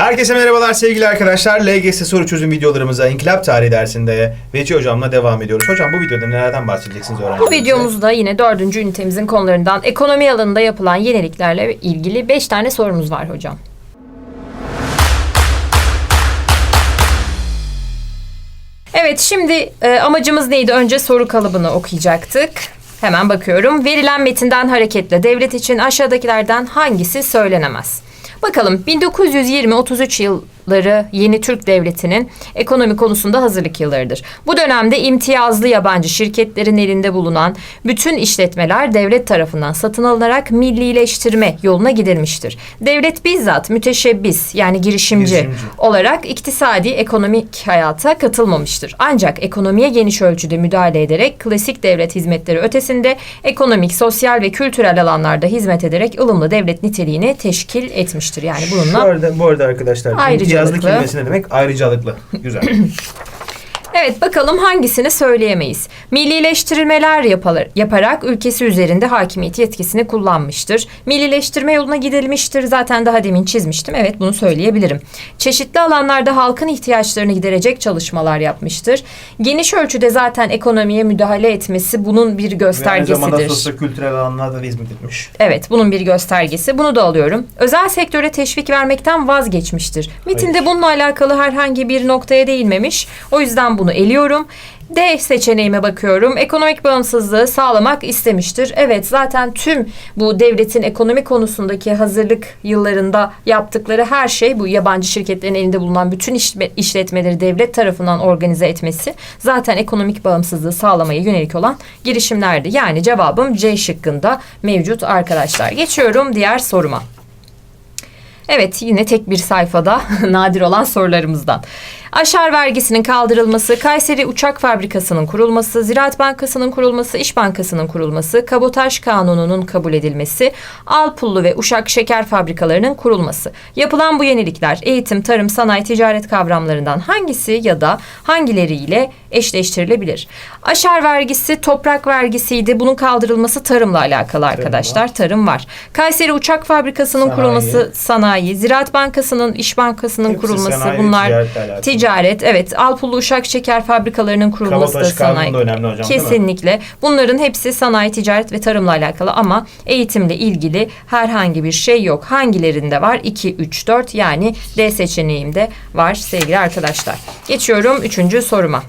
Herkese merhabalar sevgili arkadaşlar. LGS soru çözüm videolarımıza İnkılap Tarihi dersinde Veci Hocam'la devam ediyoruz. Hocam bu videoda nelerden bahsedeceksiniz Bu öğrencilerimize? videomuzda yine dördüncü ünitemizin konularından ekonomi alanında yapılan yeniliklerle ilgili 5 tane sorumuz var hocam. Evet şimdi e, amacımız neydi? Önce soru kalıbını okuyacaktık. Hemen bakıyorum. Verilen metinden hareketle devlet için aşağıdakilerden hangisi söylenemez? Bakalım 1920-33 yılları yeni Türk Devleti'nin ekonomi konusunda hazırlık yıllarıdır. Bu dönemde imtiyazlı yabancı şirketlerin elinde bulunan bütün işletmeler devlet tarafından satın alınarak millileştirme yoluna gidilmiştir. Devlet bizzat müteşebbis yani girişimci, Girişimci. olarak iktisadi ekonomik hayata katılmamıştır. Ancak ekonomiye geniş ölçüde müdahale ederek klasik devlet hizmetleri ötesinde ekonomik, sosyal ve kültürel alanlarda hizmet ederek ılımlı devlet niteliğini teşkil etmiştir. Yani Bu bununla arada, bu arada arkadaşlar Ayrıcalıklı. İmtiyazlı kelimesi ne demek? Ayrıcalıklı. Güzel. Evet bakalım hangisini söyleyemeyiz. Millileştirmeler yapalır, yaparak ülkesi üzerinde hakimiyet yetkisini kullanmıştır. Millileştirme yoluna gidilmiştir. Zaten daha demin çizmiştim. Evet bunu söyleyebilirim. Çeşitli alanlarda halkın ihtiyaçlarını giderecek çalışmalar yapmıştır. Geniş ölçüde zaten ekonomiye müdahale etmesi bunun bir Ve aynı zamanda göstergesidir. sosyo-kültürel alanlarda da hizmet etmiş. Evet, bunun bir göstergesi. Bunu da alıyorum. Özel sektöre teşvik vermekten vazgeçmiştir. Metinde Hayır. bununla alakalı herhangi bir noktaya değinmemiş. O yüzden bunu eliyorum. D seçeneğime bakıyorum. Ekonomik bağımsızlığı sağlamak istemiştir. Evet zaten tüm bu devletin ekonomi konusundaki hazırlık yıllarında yaptıkları her şey bu yabancı şirketlerin elinde bulunan bütün işle- işletmeleri devlet tarafından organize etmesi zaten ekonomik bağımsızlığı sağlamaya yönelik olan girişimlerdi. Yani cevabım C şıkkında mevcut arkadaşlar. Geçiyorum diğer soruma. Evet yine tek bir sayfada nadir olan sorularımızdan. Aşar vergisinin kaldırılması, Kayseri Uçak Fabrikası'nın kurulması, Ziraat Bankası'nın kurulması, İş Bankası'nın kurulması, Kabotaj Kanunu'nun kabul edilmesi, Alpullu ve Uşak Şeker Fabrikalarının kurulması. Yapılan bu yenilikler eğitim, tarım, sanayi, ticaret kavramlarından hangisi ya da hangileriyle eşleştirilebilir? Aşar vergisi toprak vergisiydi. Bunun kaldırılması tarımla alakalı arkadaşlar. Tarım var. Kayseri Uçak Fabrikası'nın kurulması sanayi, Ziraat Bankası'nın, İş Bankası'nın kurulması sanayi, bunlar alakalı. Ticaret. Evet, Alpulu Uşak Şeker Fabrikalarının kurulması Kabotaj da sanayi. da önemli hocam? Kesinlikle. Bunların hepsi sanayi, ticaret ve tarımla alakalı ama eğitimle ilgili herhangi bir şey yok. Hangilerinde var? 2, 3, 4 yani D seçeneğimde var sevgili arkadaşlar. Geçiyorum üçüncü soruma.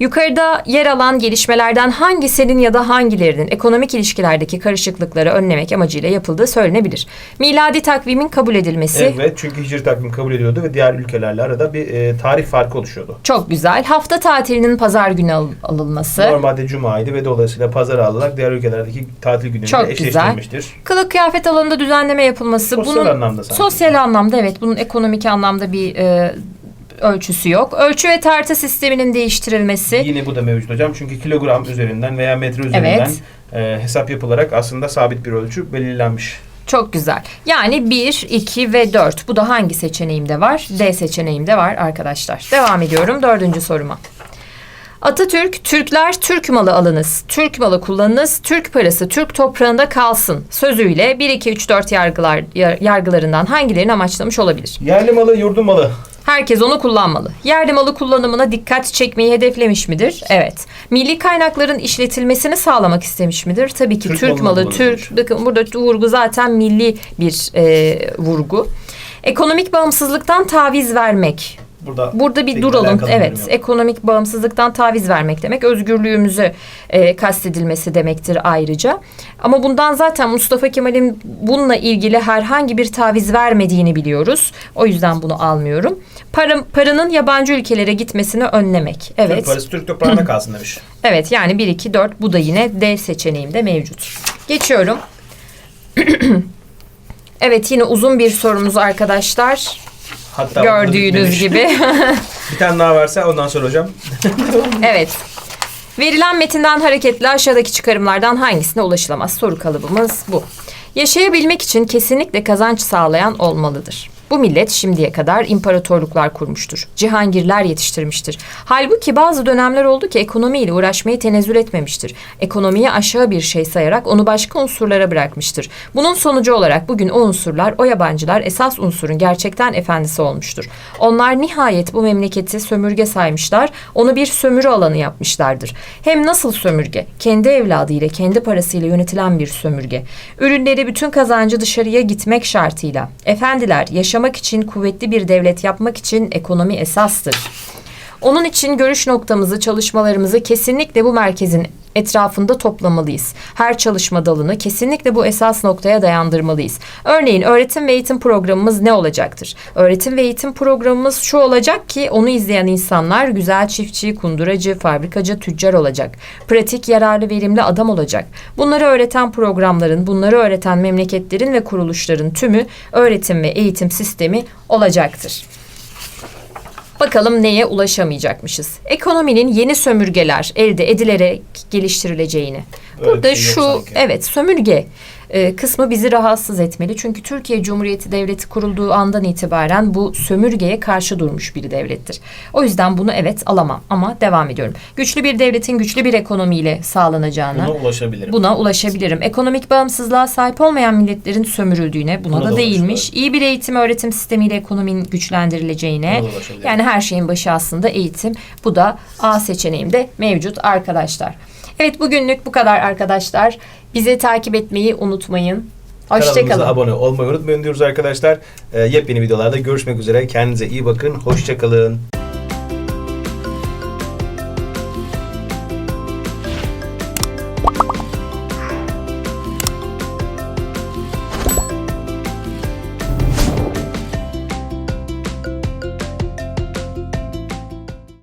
Yukarıda yer alan gelişmelerden hangisinin ya da hangilerinin ekonomik ilişkilerdeki karışıklıkları önlemek amacıyla yapıldığı söylenebilir. Miladi takvimin kabul edilmesi Evet çünkü hicri takvim kabul ediyordu ve diğer ülkelerle arada bir e, tarih farkı oluşuyordu. çok güzel. Hafta tatilinin pazar günü al- alınması. Normalde cumaydı ve dolayısıyla pazar alarak diğer ülkelerdeki tatil günleriyle Çok güzel. eşleştirilmiştir. Kılık kıyafet alanında düzenleme yapılması. Sosyal bunun anlamda sanki. sosyal anlamda evet. Bunun ekonomik anlamda bir e, ölçüsü yok. Ölçü ve tartı sisteminin değiştirilesi. Yine bu da mevcut hocam. Çünkü kilogram üzerinden veya metre üzerinden e, hesap yapılarak aslında sabit bir ölçü belirlenmiş. Çok güzel. Yani 1, 2 ve 4. Bu da hangi seçeneğimde var? D seçeneğimde var arkadaşlar. Devam ediyorum dördüncü soruma. Atatürk, Türkler Türk malı alınız, Türk malı kullanınız, Türk parası Türk toprağında kalsın sözüyle 1, 2, 3, 4 yargılar, yar- yargılarından hangilerini amaçlamış olabilir? Yerli malı, yurdun malı. Herkes onu kullanmalı. Yerli malı kullanımına dikkat çekmeyi hedeflemiş midir? Evet. Milli kaynakların işletilmesini sağlamak istemiş midir? Tabii ki Türk Türk, malı. Türk. Bakın burada vurgu zaten milli bir e, vurgu. Ekonomik bağımsızlıktan taviz vermek. Burada Burada bir duralım. Evet, yok. ekonomik bağımsızlıktan taviz vermek demek. Özgürlüğümüzü e, kastedilmesi demektir ayrıca. Ama bundan zaten Mustafa Kemal'in bununla ilgili herhangi bir taviz vermediğini biliyoruz. O yüzden bunu almıyorum. Para, paranın yabancı ülkelere gitmesini önlemek. Türk Evet. parası Türk toprağında kalsın demiş. Evet yani 1 2 4 bu da yine D seçeneğimde mevcut. Geçiyorum. evet yine uzun bir sorumuz arkadaşlar. Hatta Gördüğünüz gibi. Bir tane daha varsa ondan sonra hocam. Evet. Verilen metinden hareketle aşağıdaki çıkarımlardan hangisine ulaşılamaz? Soru kalıbımız bu. Yaşayabilmek için kesinlikle kazanç sağlayan olmalıdır. Bu millet şimdiye kadar imparatorluklar kurmuştur. Cihangirler yetiştirmiştir. Halbuki bazı dönemler oldu ki ekonomiyle uğraşmayı tenezzül etmemiştir. Ekonomiyi aşağı bir şey sayarak onu başka unsurlara bırakmıştır. Bunun sonucu olarak bugün o unsurlar, o yabancılar esas unsurun gerçekten efendisi olmuştur. Onlar nihayet bu memleketi sömürge saymışlar, onu bir sömürü alanı yapmışlardır. Hem nasıl sömürge? Kendi evladıyla, kendi parasıyla yönetilen bir sömürge. Ürünleri bütün kazancı dışarıya gitmek şartıyla. Efendiler, yaşamak için kuvvetli bir devlet yapmak için ekonomi esastır. Onun için görüş noktamızı, çalışmalarımızı kesinlikle bu merkezin etrafında toplamalıyız. Her çalışma dalını kesinlikle bu esas noktaya dayandırmalıyız. Örneğin öğretim ve eğitim programımız ne olacaktır? Öğretim ve eğitim programımız şu olacak ki onu izleyen insanlar güzel çiftçi, kunduracı, fabrikacı, tüccar olacak. Pratik, yararlı, verimli adam olacak. Bunları öğreten programların, bunları öğreten memleketlerin ve kuruluşların tümü öğretim ve eğitim sistemi olacaktır. Bakalım neye ulaşamayacakmışız. Ekonominin yeni sömürgeler elde edilerek geliştirileceğini. Burada şey şu sanki. evet sömürge e, kısmı bizi rahatsız etmeli. Çünkü Türkiye Cumhuriyeti Devleti kurulduğu andan itibaren bu sömürgeye karşı durmuş bir devlettir. O yüzden bunu evet alamam ama devam ediyorum. Güçlü bir devletin güçlü bir ekonomiyle sağlanacağına Buna ulaşabilirim. Buna ulaşabilirim. Ekonomik bağımsızlığa sahip olmayan milletlerin sömürüldüğüne, buna, Buna da, da değilmiş. İyi bir eğitim öğretim sistemiyle ekonominin güçlendirileceğine. Yani her şeyin başı aslında eğitim. Bu da A seçeneğimde mevcut arkadaşlar. Evet bugünlük bu kadar arkadaşlar. Bizi takip etmeyi unutmayın. Kanalımıza Hoşçakalın. abone olmayı unutmayın diyoruz arkadaşlar. Ee, yepyeni videolarda görüşmek üzere. Kendinize iyi bakın. Hoşçakalın.